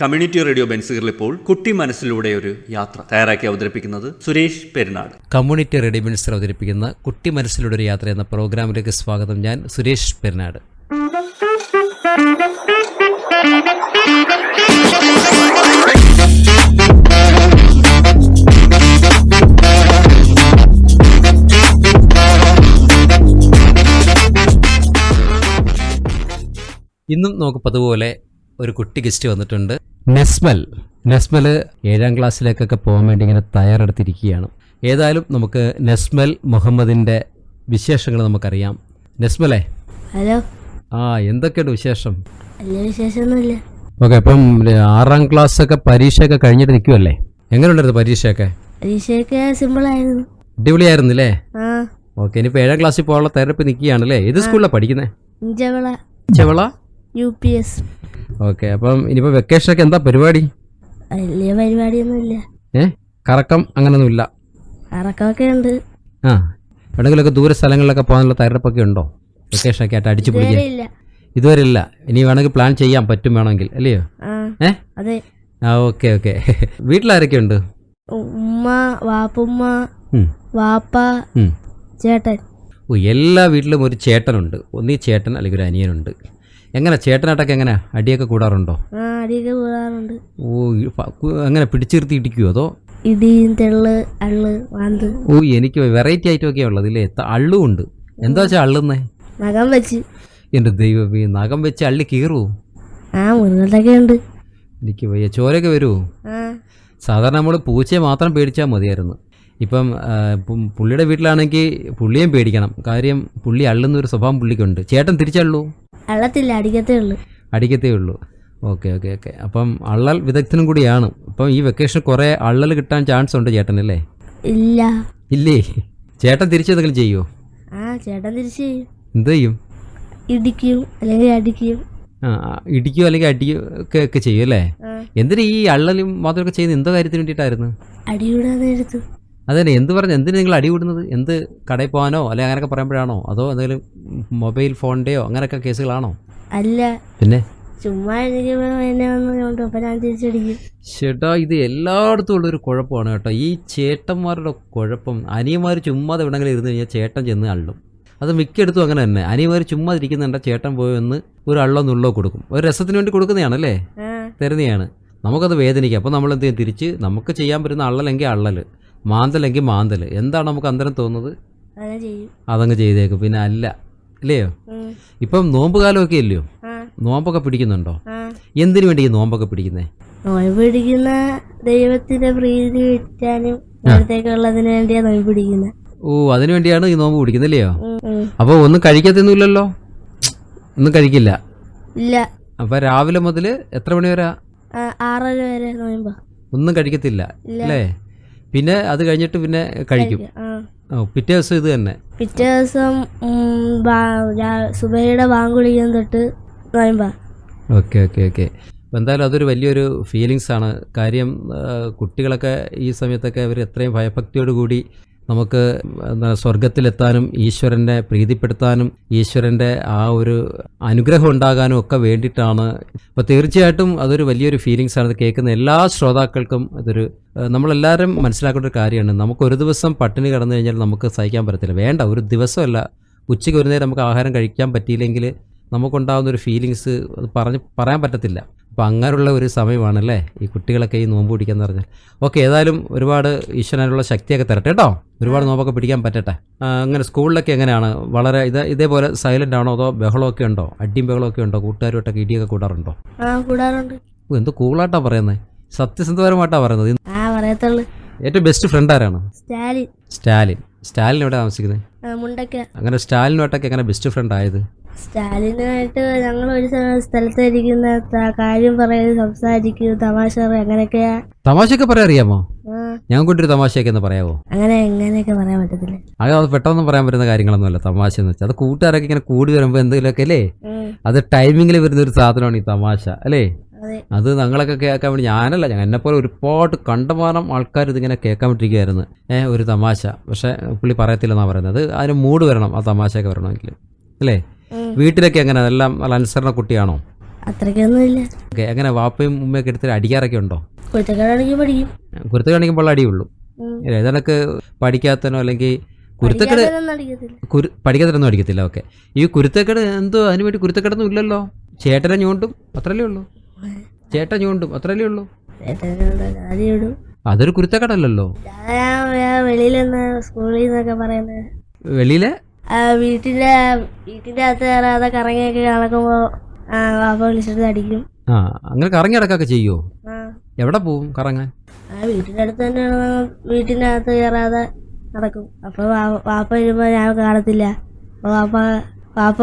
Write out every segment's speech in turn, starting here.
Community radio ബെൻസുകളിൽ ഇപ്പോൾ കുട്ടി മനസ്സിലൂടെ ഒരു യാത്ര തയ്യാറാക്കി അവതരിപ്പിക്കുന്നത് സുരേഷ് പെരുന്നാട്. കമ്മ്യൂണിറ്റി റേഡിയോ ബെൻസിൽ അവതരിപ്പിക്കുന്ന കുട്ടി മനസ്സിലൂടെ ഒരു യാത്ര എന്ന പ്രോഗ്രാമിലേക്ക് സ്വാഗതം ഞാൻ സുരേഷ് പെരുന്നാട്. ഇന്നും നമുക്ക് പതുപോലെ ഒരു കുട്ടി ഗസ്റ്റ് വന്നിട്ടുണ്ട്. നെസ്മൽ. നെസ്മൽ ഏഴാം ക്ലാസ്സിലേക്കൊക്കെ പോകാൻ വേണ്ടി ഇങ്ങനെ തയ്യാറെടുത്തിരിക്കുകയാണ്. ഏതായാലും നമുക്ക് നെസ്മൽ മുഹമ്മദിന്റെ വിശേഷങ്ങൾ നമുക്കറിയാം. നെസ്മലേ? ഹലോ. ആ എന്തൊക്കെയുണ്ട് വിശേഷം? വിശേഷമൊന്നുമില്ല. ഓക്കെ അപ്പം ആറാം ക്ലാസ് ഒക്കെ പരീക്ഷയൊക്കെ കഴിഞ്ഞിട്ട് നിൽക്കുമല്ലേ എങ്ങനെയുണ്ടായിരുന്നു പരീക്ഷയൊക്കെ? പരീക്ഷയൊക്കെ സിമ്പിൾ ആയിരുന്നു അടിപൊളിയായിരുന്നില്ലേ ഓക്കെ ഇനിയിപ്പോൾ ഏഴാം ക്ലാസ്സിൽ പോകാനുള്ള തയ്യാറെടുപ്പ് നിൽക്കുകയാണല്ലേ? ഏത് സ്കൂളിലാണ് പഠിക്കുന്നത് Chevala U P S okay അപ്പം ഇനിയിപ്പോൾ വെക്കേഷനൊക്കെ എന്താ പരിപാടി? വലിയ പരിപാടിയൊന്നുമില്ല. ഏ? കറക്കം ഇല്ല കറക്കമൊക്കെ ഉണ്ട്. ആ എവിടെയെങ്കിലുമൊക്കെ ദൂര സ്ഥലങ്ങളിലൊക്കെ പോകാനുള്ള തയ്യാറെടുപ്പൊക്കെ ഉണ്ടോ? വെക്കേഷനൊക്കെ ആയിട്ട് അടിച്ചു ഇല്ല. ഇതുവരെ ഇല്ല. ഇനി വേണമെങ്കിൽ പ്ലാൻ ചെയ്യാൻ പറ്റും വേണമെങ്കിൽ അല്ലയോ? ആ ഏ? അതെ. ആ ഓക്കെ ഓക്കെ. വീട്ടിലാരൊക്കെ ഉണ്ട് ഉമ്മ വാപ്പുമ്മ വാപ്പ ചേട്ടൻ. ഓ എല്ലാ വീട്ടിലും ഒരു ചേട്ടനുണ്ട്. ഒന്നീ ചേട്ടൻ അല്ലെങ്കിൽ ഒരു അനിയനുണ്ട്. എങ്ങനെ ചേട്ടനായിട്ടൊക്കെ എങ്ങനെ അടിയൊക്കെ കൂടാറുണ്ടോ? ആ അടിയൊക്കെ കൂടാറുണ്ട്. ഓ എങ്ങനെ പിടിച്ചിരുത്തി ഇടിക്കുമോ അതോ? ഇടിയും തെള്ള് അള്ള് വാന്ത്. ഓ എനിക്ക് വെറൈറ്റി ഐറ്റമൊക്കെ ഉള്ളത് ഇല്ലേ അള്ളും ഉണ്ട് എന്താ വെച്ചാ അള്ളുന്നേ? നഖം വെച്ച്. എന്റെ ദൈവം ഈ നഖം വെച്ച് അള്ളി കീറൂ? ആ മൃഗത്തൊക്കെ ഉണ്ട്. എനിക്ക് വയ്യ. ചോരൊക്കെ വരുമോ സാധാരണ നമ്മൾ പൂച്ചയെ മാത്രം പേടിച്ചാൽ മതിയായിരുന്നു. ഇപ്പം ഇപ്പം പുള്ളിയുടെ വീട്ടിലാണെങ്കിൽ പുള്ളിയും പേടിക്കണം. കാര്യം പുള്ളി അള്ളുന്ന ഒരു സ്വഭാവം പുള്ളിക്കുണ്ട്. ചേട്ടൻ തിരിച്ചള്ളൂ? അള്ളത്തില്ല അടിക്കത്തേ ഉള്ളൂ. അടിക്കത്തേ ഉള്ളൂ. Okay okay okay. അപ്പം അള്ളൽ വിദഗ്ധനും കൂടിയാണ്. അപ്പം ഈ വെക്കേഷൻ കുറേ അള്ളൽ കിട്ടാൻ ചാൻസ് ഉണ്ട് ചേട്ടൻ അല്ലേ? ഇല്ല. ഇല്ലേ? ചേട്ടൻ തിരിച്ചെന്തെങ്കിലും ചെയ്യോ? ആ ചേട്ടൻ തിരിച്ച് ചെയ്യും. എന്ത് ചെയ്യും? ഇടിക്കും അല്ലെങ്കിൽ അടിക്കും. ആ ഇടിക്കോ അല്ലെങ്കിൽ അടിയൊക്കെ ഒക്കെ ഒക്കെ ചെയ്യും അല്ലേ? എന്തിനാ ഈ അള്ളലും മാത്രമൊക്കെ ചെയ്യുന്ന എന്തോ കാര്യത്തിന് വേണ്ടിയിട്ടായിരുന്നു? അടിയൂടാതെ നേരത്ത് അതന്നെ എന്ത് പറഞ്ഞു എന്തിനു നിങ്ങൾ അടിവിടുന്നത് എന്ത് കടയിൽ പോകാനോ അല്ലെ അങ്ങനെയൊക്കെ പറയുമ്പോഴാണോ? അതോ എന്തെങ്കിലും മൊബൈൽ ഫോണിന്റെയോ അങ്ങനെയൊക്കെ കേസുകളാണോ? അല്ല. പിന്നെ? ചുമ്മാ ചേട്ടാ ഇത് എല്ലായിടത്തും ഉള്ളൊരു കുഴപ്പമാണ് കേട്ടോ. ഈ ചേട്ടന്മാരുടെ കുഴപ്പം അനിയന്മാർ ചുമ്മാതെ എവിടെങ്കിലും ഇരുന്ന് കഴിഞ്ഞാൽ ചേട്ടൻ ചെന്ന് അള്ളും. അത് മിക്കയിടത്തും അങ്ങനെ തന്നെ. അനിയന്മാർ ചുമ്മാ ഇരിക്കുന്നുണ്ട് ചേട്ടൻ പോയി ഒന്ന് ഒരു അള്ളോ നുള്ളോ കൊടുക്കും. ഒരു രസത്തിന് വേണ്ടി കൊടുക്കുന്നതാണല്ലേ? തരുന്നതാണ്. നമുക്കത് വേദനിക്കും. അപ്പോൾ നമ്മൾ എന്ത് ചെയ്യും? തിരിച്ച് നമുക്ക് ചെയ്യാൻ പറ്റുന്ന അള്ളലെങ്കിൽ അള്ളൽ മാന്തലെങ്കിൽ മാന്തൽ എന്താണ് നമുക്ക് അന്തരം തോന്നുന്നത്? അതങ്ങ് ചെയ്തേക്കും. പിന്നെ അല്ല. അല്ലയോ. ഇപ്പം നോമ്പ് കാലമൊക്കെ അല്ലയോ നോമ്പൊക്കെ പിടിക്കുന്നുണ്ടോ? എന്തിനു വേണ്ടി ഈ നോമ്പൊക്കെ പിടിക്കുന്നേ? നോയ് പിടിക്കുന്ന ദൈവത്തിന്റെ പ്രീതി കിട്ടാനും വേണ്ടിയാ നോയ് പിടിക്കുന്നത് ഓ അതിനു വേണ്ടിയാണ് ഈ നോമ്പ് പിടിക്കുന്നത് അപ്പൊ ഒന്നും കഴിക്കത്തൊന്നുമില്ലല്ലോ? ഒന്നും കഴിക്കില്ല? ഇല്ല. അപ്പോൾ രാവിലെ മുതൽ എത്ര മണി വരെ? ആറര വരെ നോയമ്പ. ഒന്നും കഴിക്കത്തില്ല. അല്ലേ? പിന്നെ അത് കഴിഞ്ഞിട്ട് പിന്നെ കഴിക്കും. പിറ്റേ ദിവസം ഇത് തന്നെ. പിറ്റേ ദിവസം സുബൈയുടെ ബാങ്ക് വിളിക്കാൻ തൊട്ട് ഓക്കെ ഓക്കെ ഓക്കെ. എന്തായാലും അതൊരു വലിയൊരു ഫീലിങ്സ് ആണ്. കാര്യം കുട്ടികളൊക്കെ ഈ സമയത്തൊക്കെ അവർ എത്രയും ഭയഭക്തിയോട് കൂടി നമുക്ക് സ്വർഗത്തിലെത്താനും ഈശ്വരനെ പ്രീതിപ്പെടുത്താനും ഈശ്വരന്റെ ആ ഒരു അനുഗ്രഹം ഉണ്ടാകാനും ഒക്കെ വേണ്ടിയിട്ടാണ്. അപ്പോൾ തീർച്ചയായിട്ടും അതൊരു വലിയൊരു ഫീലിങ്സ് ആണ്. കേൾക്കുന്ന എല്ലാ ശ്രോതാക്കൾക്കും അതൊരു നമ്മളെല്ലാവരും മനസ്സിലാക്കേണ്ട ഒരു കാര്യമാണ്. നമുക്ക് ഒരു ദിവസം പട്ടിണി കിടന്നു കഴിഞ്ഞാൽ നമുക്ക് സഹിക്കാൻ പറ്റത്തില്ല. വേണ്ട ഒരു ദിവസമല്ല. ഉച്ചയ്ക്ക് ഒരു നേരം നമുക്ക് ആഹാരം കഴിക്കാൻ പറ്റിയില്ലെങ്കിൽ നമുക്കുണ്ടാകുന്ന ഒരു ഫീലിങ്സ് അത് പറഞ്ഞ് പറയാൻ പറ്റത്തില്ല. അപ്പോൾ അങ്ങനെയുള്ള ഒരു സമയമാണല്ലേ ഈ കുട്ടികളൊക്കെ ഈ നോമ്പ് പിടിക്കാന്ന് പറഞ്ഞാൽ? ഓക്കെ ഏതായാലും ഒരുപാട് ഈശ്വരനുള്ള ശക്തിയൊക്കെ തരട്ടെ കേട്ടോ. ഒരുപാട് നോമ്പൊക്കെ പിടിക്കാൻ പറ്റട്ടെ. അങ്ങനെ സ്കൂളിലൊക്കെ എങ്ങനെയാണ്? വളരെ ഇത് ഇതേപോലെ സൈലന്റ് ആണോ അതോ ബഹളമൊക്കെ ഉണ്ടോ? അടിയും ബഹളമൊക്കെ ഉണ്ടോ? കൂട്ടുകാരുമായിട്ടൊക്കെ ഇടിയൊക്കെ കൂടാറുണ്ടോ? കൂടാറുണ്ട്. എന്ത് കൂളായിട്ടാ പറയുന്നത് സത്യസന്ധപരമായിട്ടാ പറയുന്നത്. ഏറ്റവും ബെസ്റ്റ് ഫ്രണ്ട് ആരാണ്? സ്റ്റാലിൻ. സ്റ്റാലിൻ. സ്റ്റാലിൻ എവിടെ താമസിക്കുന്നത്? അങ്ങനെ സ്റ്റാലിനുമായിട്ടൊക്കെ എങ്ങനെ ബെസ്റ്റ് ഫ്രണ്ട് ആയത്? സ്റ്റാലിനുമായിട്ട് ഞങ്ങൾ ഒരു സ്ഥ- സ്ഥലത്ത് ഇരിക്കുന്ന ത- കാര്യം പറയും സംസാരിക്കും തമാശ പറയും അങ്ങനെയൊക്കെയാ. തമാശയൊക്കെ പറയാൻ അറിയാമോ? ഞാൻ കൊണ്ടൊരു തമാശയൊക്കെ ഒന്ന് പറയാമോ അങ്ങനെ എങ്ങനെയൊക്കെ പറയാൻ പറ്റത്തില്ല. അത് അത് പെട്ടെന്ന് പറയാൻ പറ്റുന്ന കാര്യങ്ങളൊന്നുമല്ല തമാശ എന്ന് വെച്ചാൽ അത് കൂട്ടുകാരൊക്കെ ഇങ്ങനെ കൂടി വരുമ്പോൾ എന്തെങ്കിലുമൊക്കെ അല്ലേ? അത് ടൈമിങ്ങിൽ വരുന്ന ഒരു സാധനമാണ് ഈ തമാശ അല്ലേ? അതെ. ഞങ്ങളൊക്കെ കേൾക്കാൻ വേണ്ടി ഞാനല്ല ഞാൻ എന്നെപ്പോലെ ഒരുപാട് കണ്ടമാനം ആൾക്കാർ ഇതിങ്ങനെ കേൾക്കാൻ പറ്റിയിരിക്കുകയായിരുന്നു ഏഹ് ഒരു തമാശ. പക്ഷേ പുള്ളി പറയത്തില്ലെന്നാണ് പറയുന്നത്. അതിന് മൂഡ് വരണം ആ തമാശയൊക്കെ വരണമെങ്കിൽ. അല്ലേ. വീട്ടിലൊക്കെ എങ്ങനെ? എല്ലാം നല്ല അനുസരണ കുട്ടിയാണോ? അത്രയ്ക്കൊന്നും ഇല്ല ഓക്കെ എങ്ങനെ വാപ്പയും ഉമ്മയൊക്കെ എടുത്തിട്ട് അടിക്കാറൊക്കെ ഉണ്ടോ? കുറ്റക്കാരാണെങ്കിൽ പഠിക്കും. കുരുത്തക്കേട് കാണിക്കുമ്പോൾ അടിയുള്ളൂ. ഏതാണ്ടൊക്കെ പഠിക്കാത്തനോ അല്ലെങ്കിൽ കുരുത്തക്കേട് കുരു പഠിക്കാത്തരൊന്നും അടിക്കത്തില്ല ഓക്കെ. ഈ കുരുത്തക്കേട് എന്തോ അതിന് വേണ്ടി കുരുത്തക്കേടൊന്നും ഇല്ലല്ലോ? ചേട്ടനെ ഞൂണ്ടും അത്രല്ലേ ഉള്ളൂ? ചേട്ടൻ ഞൂണ്ടും അത്രല്ലേ ഉള്ളൂ? അതൊരു കുരുത്തക്കേടല്ലല്ലോ? വേ- സ്കൂളിൽ നിന്നൊക്കെ പറയുന്നത് വെളിയിലെ? ആ, വീട്ടിന്റെ അകത്ത് കയറാതെ കറങ്ങിയൊക്കെ നടക്കുമ്പോ വാപ്പ വിളിച്ചിട്ട് അടിക്കും ആ അങ്ങനെ കറങ്ങി നടക്കൊക്കെ ചെയ്യോ? എവിടെ പോവും കറങ്ങാൻ? വീട്ടിന്റെ അടുത്ത് തന്നെയാണ് വീട്ടിന്റെ അകത്ത് കയറാതെ നടക്കും. അപ്പൊ വാപ്പ വരുമ്പോ ഞാൻ കാണത്തില്ല. വാപ്പ വാപ്പ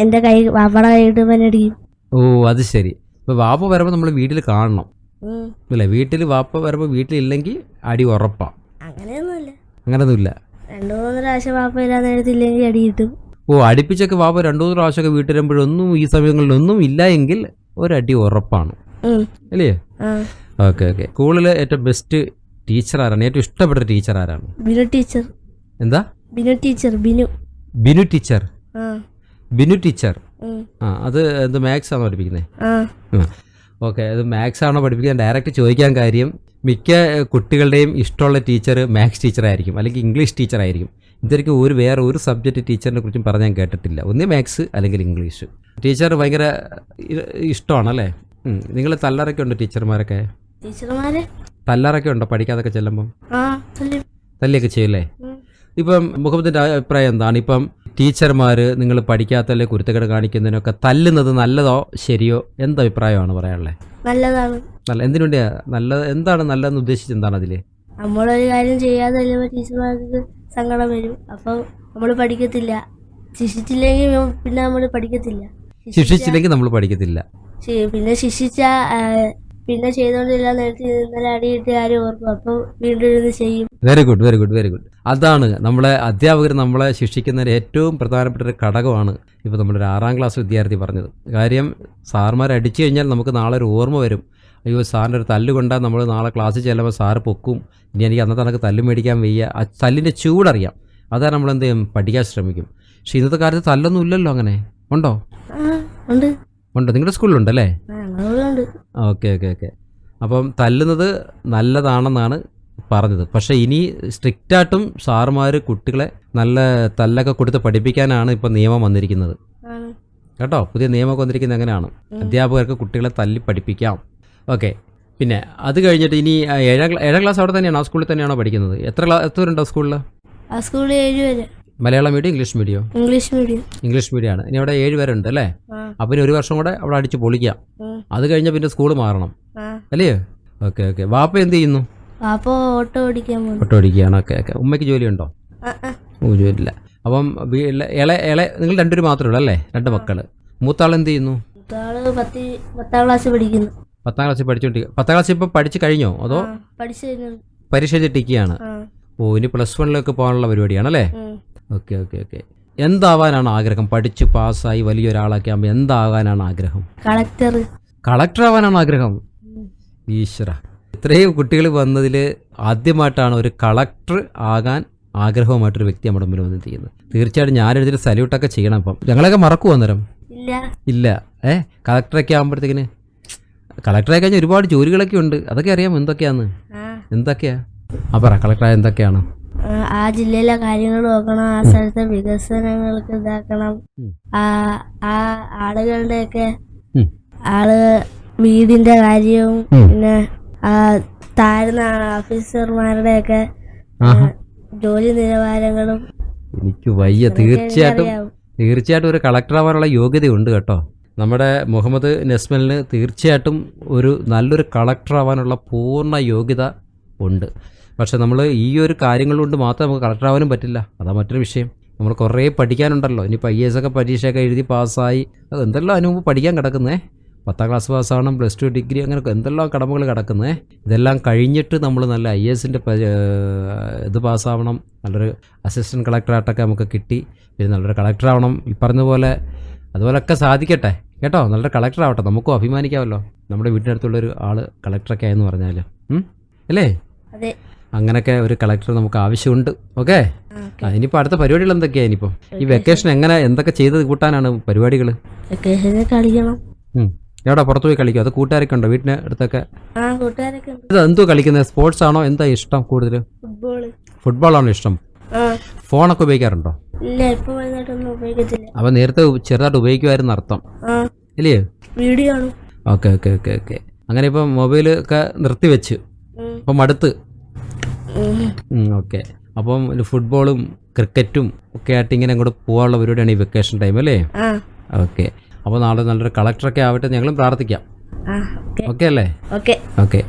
എന്റെ കൈ വാപ്പയുടെ കൈ ഇട്ട് അടിക്കും. ഓ അത് ശരി. ഇപ്പൊ വാപ്പ വരുമ്പോ നമ്മൾ വീട്ടിൽ കാണണം. അല്ലേ? വീട്ടിൽ വാപ്പ വരുമ്പോ വീട്ടിലില്ലെങ്കിൽ അടി ഉറപ്പാ. അങ്ങനെയൊന്നുമില്ല. അങ്ങനൊന്നുമില്ല. രണ്ടു മൂന്ന് പ്രാവശ്യം വാപ്പ വരാൻ നേരത്തില്ലെങ്കിൽ അടി കിട്ടും. ഓ അടുപ്പിച്ചൊക്കെ വാപ്പ രണ്ടു മൂന്ന് പ്രാവശ്യമൊക്കെ വീട്ടിൽ വരുമ്പോഴൊന്നും ഈ സമയങ്ങളിൽ ഒന്നും ഇല്ല എങ്കിൽ ഒരടി ഉറപ്പാണ്. അല്ലേ? Okay okay. സ്കൂളിലെ ഏറ്റവും ബെസ്റ്റ് ടീച്ചർ ആരാണ്? ഏറ്റവും ഇഷ്ടപ്പെട്ട ടീച്ചർ ആരാണ്? ബിനു ടീച്ചർ. എന്താ? Binu teacher Binu. Binu teacher? Binu teacher? ആ അത് എന്ത് മാത്സ് ആണോ പഠിപ്പിക്കുന്നത് ഓക്കെ അത് മാത്സ് ആണോ പഠിപ്പിക്കാൻ ഡയറക്റ്റ് ചോദിക്കാൻ കാര്യം മിക്ക കുട്ടികളുടെയും ഇഷ്ടമുള്ള ടീച്ചർ മാത്സ് ടീച്ചറായിരിക്കും അല്ലെങ്കിൽ ഇംഗ്ലീഷ് ടീച്ചറായിരിക്കും. ഇതൊരിക്കും ഒരു വേറെ ഒരു സബ്ജക്റ്റ് ടീച്ചറിനെ കുറിച്ചും പറഞ്ഞ് ഞാൻ കേട്ടിട്ടില്ല. ഒന്നേ മാത്സ് അല്ലെങ്കിൽ ഇംഗ്ലീഷ്. ടീച്ചർ ഭയങ്കര ഇഷ്ടമാണ് ഇഷ്ടമാണല്ലേ? നിങ്ങൾ തല്ലറൊക്കെ ഉണ്ട് ടീച്ചർമാരൊക്കെ? ടീച്ചർമാര്? തല്ലറൊക്കെ ഉണ്ടോ? പഠിക്കാതൊക്കെ ചെല്ലുമ്പോൾ അല്ലേ തല്ലിയൊക്കെ ചെയ്യല്ലേ. ഇപ്പം മുഹമ്മദിന്റെ അഭിപ്രായം എന്താണ്? ഇപ്പം ടീച്ചർമാർ നിങ്ങൾ പഠിക്കാത്ത അല്ലെങ്കിൽ കുരുത്തക്കേട് കാണിക്കുന്നതിനൊക്കെ തല്ലുന്നത് നല്ലതോ ശരിയോ? എന്ത് അഭിപ്രായമാണ് പറയാനുള്ളത് നല്ലതാണ്. നല്ല എന്തിനു വേണ്ടിയാ നല്ല എന്താണ് നല്ലതെന്ന് ഉദ്ദേശിച്ചത് എന്താണ് അതിൽ നമ്മളൊരു കാര്യം ചെയ്യാതെ ടീച്ചർമാർക്ക് സങ്കടം വരും. അപ്പം നമ്മൾ പഠിക്കത്തില്ല. ശിക്ഷിച്ചില്ലെങ്കിൽ പിന്നെ നമ്മൾ പഠിക്കത്തില്ല. ശിക്ഷിച്ചില്ലെങ്കിൽ നമ്മൾ പഠിക്കത്തില്ല. പിന്നെ ശിക്ഷിച്ച പിന്നെ ചെയ്തോണ്ടില്ല നേരത്തെ ഇന്നലെ അടിയിട്ട് ആരും ഓർക്കും അപ്പം വീണ്ടും ഇരുന്ന് ചെയ്യും. Very good very good very good അതാണ് നമ്മളെ അധ്യാപകർ നമ്മളെ ശിക്ഷിക്കുന്ന ഏറ്റവും പ്രധാനപ്പെട്ട ഒരു ഘടകമാണ് ഇപ്പോൾ നമ്മുടെ ഒരു ആറാം ക്ലാസ് വിദ്യാർത്ഥി പറഞ്ഞത്. കാര്യം സാർമാർ അടിച്ചു കഴിഞ്ഞാൽ നമുക്ക് നാളെ ഒരു ഓർമ്മ വരും. അയ്യോ സാറിന്റെ ഒരു തല്ല് കൊണ്ടാൽ നമ്മൾ നാളെ ക്ലാസ്സിൽ ചെല്ലുമ്പോൾ സാറ് പൊക്കും. ഇനി എനിക്ക് അന്നത്തെ കണക്ക് തല്ല് മേടിക്കാൻ വയ്യ. ആ തല്ലിന്റെ ചൂടറിയാം. അതാണ് നമ്മൾ എന്ത് ചെയ്യും? പഠിക്കാൻ ശ്രമിക്കും. പക്ഷേ ഇന്നത്തെ കാലത്ത് തല്ലൊന്നും ഇല്ലല്ലോ അങ്ങനെ. ഉണ്ടോ? ഉണ്ട്. ഉണ്ട്. നിങ്ങളുടെ സ്കൂളിലുണ്ടല്ലേ? ഉണ്ട് ഓക്കെ ഓക്കെ ഓക്കെ. അപ്പം തല്ലുന്നത് നല്ലതാണെന്നാണ് പറഞ്ഞത്. പക്ഷെ ഇനി സ്ട്രിക്റ്റായിട്ടും സാറുമാർ കുട്ടികളെ നല്ല തല്ലൊക്കെ കൊടുത്ത് പഠിപ്പിക്കാനാണ് ഇപ്പം നിയമം വന്നിരിക്കുന്നത്. കേട്ടോ? പുതിയ നിയമമൊക്കെ വന്നിരിക്കുന്നത് എങ്ങനെയാണ്? അധ്യാപകർക്ക് കുട്ടികളെ തല്ലി പഠിപ്പിക്കാം. ഓക്കെ. പിന്നെ അത് കഴിഞ്ഞിട്ട് ഇനി ഏഴാം ഏഴാം ക്ലാസ് അവിടെ തന്നെയാണോ? ആ സ്കൂളിൽ തന്നെയാണോ പഠിക്കുന്നത്? എത്ര ക്ലാസ് എത്ര പേരുണ്ടോ സ്കൂളിൽ ആ സ്കൂളിൽ ഏഴ് പേര്. Malayalam medium English medium English medium English medium ആണ്. ഇനി അവിടെ ഏഴ് പേരുണ്ട് അല്ലേ? അപ്പൊ ഇനി ഒരു വർഷം കൂടെ അവിടെ അടിച്ച് പൊളിക്കാം. അത് കഴിഞ്ഞ പിന്നെ സ്കൂൾ മാറണം. അല്ലേ? ഓക്കെ ഓക്കെ വാപ്പ എന്ത് ചെയ്യുന്നു? വാപ്പ ഓട്ടോ ഓടിക്കാൻ ഓട്ടോ ഓടിക്കുകയാണ്. ഓക്കെ ഓക്കെ ഉമ്മയ്ക്ക് ജോലിയുണ്ടോ? ഓ ജോലിയില്ല. അപ്പം ഇള- ഇള നിങ്ങൾ രണ്ടുപേര് മാത്രമേ ഉള്ളൂ അല്ലേ? രണ്ട് മക്കൾ. മൂത്താൾ എന്ത് ചെയ്യുന്നു? പത്തി ക്ലാസ് പഠിക്കുന്നു. പത്താം ക്ലാസ്സിൽ പഠിച്ചുകൊണ്ടിരിക്കുക പത്താം ക്ലാസ്സിൽ ഇപ്പൊ പഠിച്ചു കഴിഞ്ഞോ? അതോ പരീക്ഷ എഴുതിട്ടിരിക്കുകയാണ് ഓ ഇനി പ്ലസ് വണ്ണിലേക്ക് പോകാനുള്ള പരിപാടിയാണല്ലേ ഉം. Okay okay okay. എന്താവാനാണ് ആഗ്രഹം? പഠിച്ച് പാസ്സായി വലിയൊരാളൊക്കെ ആകുമ്പോൾ എന്താകാനാണ് ആഗ്രഹം? കളക്ടർ കളക്ടർ ആവാനാണ് ആഗ്രഹം? ഈശ്വര. ഇത്രയും കുട്ടികൾ വന്നതിൽ ആദ്യമായിട്ടാണ് ഒരു കളക്ടർ ആകാൻ ആഗ്രഹവുമായിട്ടൊരു വ്യക്തി നമ്മുടെ മുന്നിൽ വന്നിരിക്കുന്നത്. തീർച്ചയായിട്ടും ഞാനെടുത്തിട്ട് സല്യൂട്ടൊക്കെ ചെയ്യണം അപ്പം ഞങ്ങളൊക്കെ മറക്കുമോ അന്നേരം? ഇല്ല. ഇല്ല. ഏ? കളക്ടറൊക്കെ ആകുമ്പോഴത്തേക്കിന് കളക്ടറെ കഴിഞ്ഞാൽ ഒരുപാട് ജോലികളൊക്കെ ഉണ്ട്. അതൊക്കെ അറിയാം എന്തൊക്കെയാന്ന്? എന്തൊക്കെയാ? ആ പറ കളക്ടറായ എന്തൊക്കെയാണ്? ആ, ജില്ലയിലെ കാര്യങ്ങൾ നോക്കണം ആ സ്ഥലത്തെ വികസനങ്ങൾക്ക് ഇതാക്കണം. ആ ആ ആളുകളുടെയൊക്കെ ആൾ വീടിന്റെ കാര്യവും പിന്നെ ആ താഴ്ന്ന ഓഫീസർമാരുടെയൊക്കെ ഒക്കെ ജോലി നിലവാരങ്ങളും എനിക്ക് വയ്യ. തീർച്ചയായിട്ടും തീർച്ചയായിട്ടും ഒരു കളക്ടർ ആവാനുള്ള യോഗ്യതയുണ്ട് കേട്ടോ. നമ്മുടെ മുഹമ്മദ് നസ്മലിന് തീർച്ചയായിട്ടും ഒരു നല്ലൊരു കളക്ടർ ആവാനുള്ള പൂർണ യോഗ്യത ഉണ്ട്. പക്ഷെ നമ്മൾ ഈ ഒരു കാര്യങ്ങൾ കൊണ്ട് മാത്രം നമുക്ക് കളക്ടർ ആവാനും പറ്റില്ല. അതാ മറ്റൊരു വിഷയം. നമ്മൾ കുറേ പഠിക്കാനുണ്ടല്ലോ. ഇനിയിപ്പോൾ ഐ എസ് ഒക്കെ പരീക്ഷയൊക്കെ എഴുതി പാസ്സായി. അത് എന്തെല്ലാം അതിന് മുമ്പ് പഠിക്കാൻ കിടക്കുന്നേ? പത്താം ക്ലാസ് പാസ്സാവണം പ്ലസ് ടു ഡിഗ്രി അങ്ങനെ എന്തെല്ലാം കടമകൾ കിടക്കുന്നേ? ഇതെല്ലാം കഴിഞ്ഞിട്ട് നമ്മൾ നല്ല ഐ എസിന്റെ ഇത് പാസ്സാവണം. നല്ലൊരു അസിസ്റ്റന്റ് കളക്ടറായിട്ടൊക്കെ നമുക്ക് കിട്ടി. പിന്നെ നല്ലൊരു കളക്ടറാവണം ഈ പറഞ്ഞ പോലെ അതുപോലൊക്കെ സാധിക്കട്ടെ. കേട്ടോ? നല്ലൊരു കളക്ടറാവട്ടെ നമുക്കും അഭിമാനിക്കാമല്ലോ. നമ്മുടെ വീട്ടിനടുത്തുള്ളൊരു ആൾ കളക്ടറൊക്കെ ആയെന്ന് പറഞ്ഞാൽ അല്ലേ? അങ്ങനെയൊക്കെ ഒരു കളക്ടർ നമുക്ക് ആവശ്യമുണ്ട്. ഓക്കെ? ഇനിയിപ്പോൾ അടുത്ത പരിപാടികൾ എന്തൊക്കെയാണ് ഇനിയിപ്പോൾ ഈ വെക്കേഷൻ. എങ്ങനെ എന്തൊക്കെ ചെയ്ത് കൂട്ടാനാണ് പരിപാടികൾ കളിക്കണം. എവിടെ പുറത്തുപോയി കളിക്കും? അത് കൂട്ടുകാരൊക്കെ ഉണ്ടോ വീട്ടിന് അടുത്തൊക്കെ? ഇത് എന്തോ കളിക്കുന്നത് സ്പോർട്സ് ആണോ? എന്താ ഇഷ്ടം കൂടുതൽ ഫുട്ബോൾ ആണോ ഇഷ്ടം? ഫോണൊക്കെ ഉപയോഗിക്കാറുണ്ടോ? അപ്പൊ ഇപ്പൊ നേരത്തെ ചെറുതായിട്ട് ഉപയോഗിക്കുമായിരുന്നു അർത്ഥം. ഇല്ലേ video okay okay okay okay. അങ്ങനെ ഇപ്പൊ മൊബൈൽ ഒക്കെ നിർത്തിവെച്ച്. വെച്ച് ഉം. അപ്പം. ഓക്കെ. അപ്പം ഫുട്ബോളും ക്രിക്കറ്റും ഒക്കെ ആയിട്ട് ഇങ്ങനെ അങ്ങോട്ട് പോകാനുള്ള പരിപാടിയാണ് ഈ വെക്കേഷൻ ടൈം അല്ലേ? ഓക്കെ. അപ്പോൾ നാളെ നല്ലൊരു കളക്ടറൊക്കെ ആവട്ടെ ഞങ്ങളും പ്രാർത്ഥിക്കാം. ഓക്കെ. ഓക്കെ അല്ലേ? ഓക്കെ. ഓക്കെ.